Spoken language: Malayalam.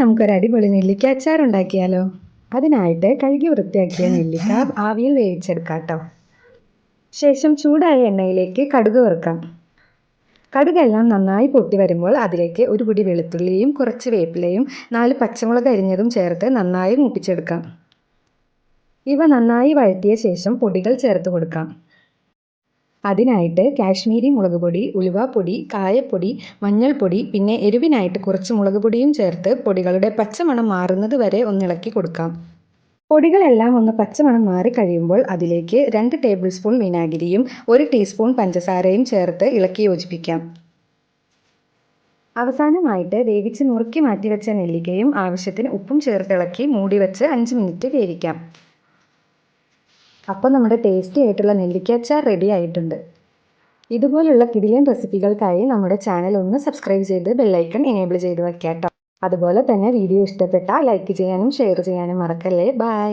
നമുക്കൊരു അടിപൊളി നെല്ലിക്ക അച്ചാർ ഉണ്ടാക്കിയാലോ അതിനായിട്ട് കഴുകി വൃത്തിയാക്കിയ നെല്ലിക്ക ആവിയിൽ വേവിച്ചെടുക്കാം കേട്ടോ ശേഷം ചൂടായ എണ്ണയിലേക്ക് കടുക് വറുക്കാം. കടുകെല്ലാം നന്നായി പൊട്ടി വരുമ്പോൾ അതിലേക്ക് ഒരു പിടി വെളുത്തുള്ളിയും കുറച്ച് വേപ്പിലയും നാല് പച്ചമുളക് അരിഞ്ഞതും ചേർത്ത് നന്നായി മൂപ്പിച്ചെടുക്കാം. ഇവ നന്നായി വഴറ്റിയ ശേഷം പൊടികൾ ചേർത്ത് കൊടുക്കാം. അതിനായിട്ട് കാശ്മീരി മുളക് പൊടി ഉലുവാപ്പൊടി കായപ്പൊടി മഞ്ഞൾപ്പൊടി പിന്നെ എരിവിനായിട്ട് കുറച്ച് മുളക് പൊടിയും ചേർത്ത് പൊടികളുടെ പച്ചമണം മാറുന്നത് വരെ ഒന്നിളക്കി കൊടുക്കാം. പൊടികളെല്ലാം ഒന്ന് പച്ചമണം മാറി കഴിയുമ്പോൾ അതിലേക്ക് രണ്ട് ടേബിൾ സ്പൂൺ വിനാഗിരിയും ഒരു ടീസ്പൂൺ പഞ്ചസാരയും ചേർത്ത് ഇളക്കി യോജിപ്പിക്കാം. അവസാനമായിട്ട് വേവിച്ച് നുറുക്കി മാറ്റിവെച്ച നെല്ലിക്കയും ആവശ്യത്തിന് ഉപ്പും ചേർത്തിളക്കി മൂടി വെച്ച് അഞ്ച് മിനിറ്റ് വേവിക്കാം. അപ്പോൾ നമ്മുടെ ടേസ്റ്റി ആയിട്ടുള്ള നെല്ലിക്ക അച്ചാർ റെഡി ആയിട്ടുണ്ട്. ഇതുപോലുള്ള കിടിലൻ റെസിപ്പികൾക്കായി നമ്മുടെ ചാനൽ ഒന്ന് സബ്സ്ക്രൈബ് ചെയ്ത് ബെല്ലൈക്കൺ എനേബിൾ ചെയ്ത് വെക്കാം അതുപോലെ തന്നെ വീഡിയോ ഇഷ്ടപ്പെട്ടാൽ ലൈക്ക് ചെയ്യാനും ഷെയർ ചെയ്യാനും മറക്കല്ലേ? ബൈ